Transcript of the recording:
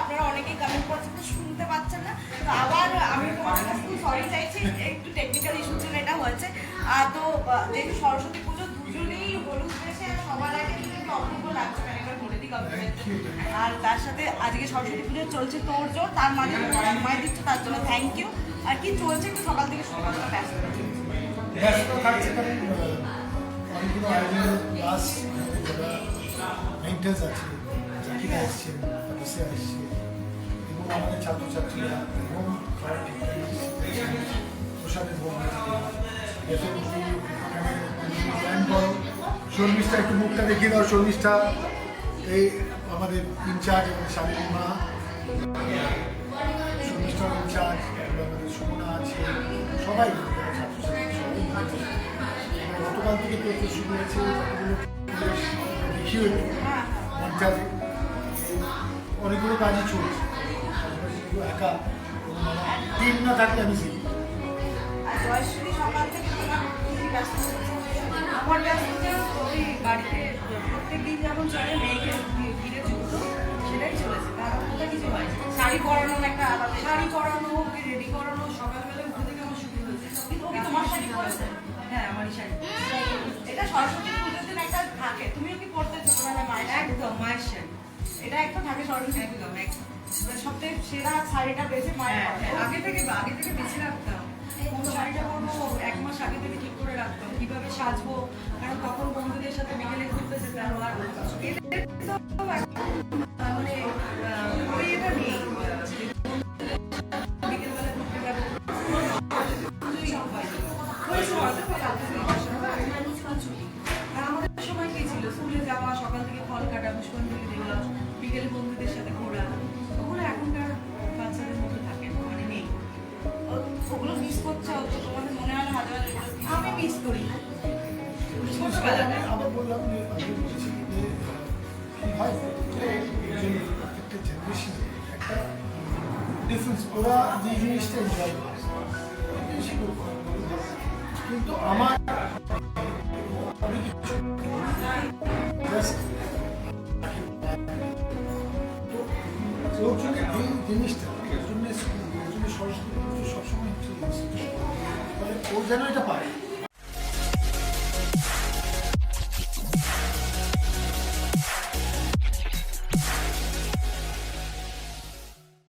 আপনারা অনেকেই কমেন্ট করছেন শুনতে পাচ্ছেন না। তো আবার আমি তোমাদের কাছে সরি চাইছি, একটু টেকনিক্যাল ইস্যুর জন্য এটা হয়েছে। আর তো যেহেতু সরস্বতী পুজো দুজনেই হলুদ আর সবার আগে কিন্তু একটু অপূর্ব লাগছে মানে আর তার সাথে আজকে সরস্বতী পুজো চলছে তোর জোর, তার মাঝে মাই দিচ্ছে, তার জন্য থ্যাংক ইউ আর কি চলছে একটু সকাল থেকে শুরু করতে ব্যস্ত আছে। চাকরিরা আসছেন অফিসে আসছে। এবং আমাদের ছাত্রছাত্রীরা এবং আসছে। জয়েন শর্মিষ্ঠা একটু মুখটা দেখিয়ে দাও শর্মিষ্ঠা এই আমাদের ইনচার্জ এবং শালীন মা। শর্মিষ্ঠা ইনচার্জ আমাদের সুমনা আছে। সবাই। গতকাল থেকে প্রচুর শুরু হয়েছে দেখিও মঞ্চাজে অনেকগুলো কাজই চলছে। একা টিম না থাকলে আমি শিখি। আমার ওই বাড়িতে প্রত্যেক দিন যেমন চলে মেয়েকে ঘিরে যুক্ত সেটাই চলেছে। তার মধ্যে কিছু হয় শাড়ি পরানো একটা আলাদা শাড়ি পরানো ওকে রেডি করানো সকালবেলা উঠে থেকে আমার শুরু হয়েছে। তোমার শাড়ি পরেছে? হ্যাঁ আমারই শাড়ি। এটা সরস্বতী পুজোর দিন একটা থাকে। তুমিও কি পড়তে ছোটবেলায় মায়ের একদম মায়ের শাড়ি। এটা একটা থাকে সরস্বতী একদম একদম সব সেরা শাড়িটা বেশি মায়ের হ্যাঁ, আগে থেকে আগে থেকে বেছে রাখতাম। কোন শাড়িটা পরবো এক মাস আগে থেকে ঠিক করে রাখতাম কীভাবে সাজবো কারণ তখন বন্ধুদের সাথে বিকেলে ঘুরতে যেতাম আর মানে এটা নেই। বিকেলবেলা ঘুরতে যাব। ওগুলো মিস করছে তো তোমাদের মনে হয় না মাঝে মাঝে আমি মিস করি। আবার বললাম হয় প্রত্যেকটা জেনারেশন একটা ডিফারেন্স ওরা যে জিনিসটা এনজয় করে বেশি করে করে। কিন্তু আমার জিনিসটা ও যেন এটা পারে